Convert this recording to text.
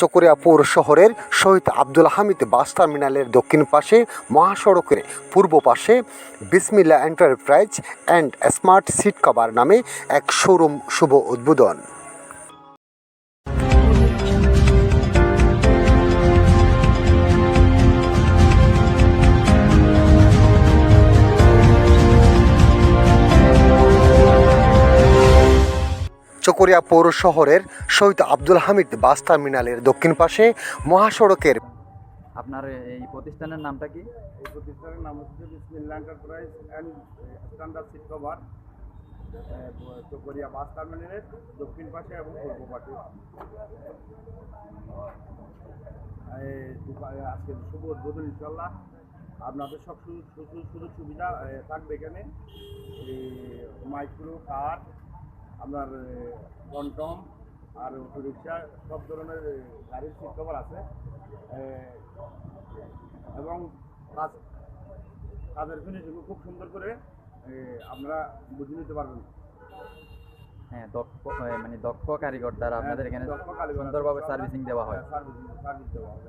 চকরিয়া পৌর শহরের শহীদ আব্দুল হামিদ বাস টার্মিনালের দক্ষিণ পাশে মহাসড়কের পূর্ব পাশে Bismillah enterprise and smart seat cover নামে এক শোরুম শুভ উদ্বোধন। চকরিয়া পৌর শহরের শহীদ আব্দুল হামিদ বাস টার্মিনালের দক্ষিণ পাশে মহাসড়কের আপনার এই প্রতিষ্ঠানের নামটা কি? এই প্রতিষ্ঠানের নাম হচ্ছে Bismillah enterprise and standard seat cover Chakaria bus টার্মিনালের দক্ষিণ পাশে এবং পূর্ব পাশে। আজকে শুভ উদ্বোধন ইনশাল্লাহ আপনাদের সব সুযোগ সুবিধা থাকবে এখানে। মাইক্রো কার আপনার টমটম আর অটোরিক্সা সব ধরনের গাড়ির সিট কভার আছে। এবং কাজ কাজের ফিনিশিং খুব সুন্দর করে আপনারা বুঝে নিতে পারবেন। হ্যাঁ দক্ষ মানে দক্ষ কারিগর দ্বারা আপনাদের এখানে সুন্দরভাবে সার্ভিসিং দেওয়া হয়। হ্যাঁ, সার্ভিসিং সার্ভিস দেওয়া হবে।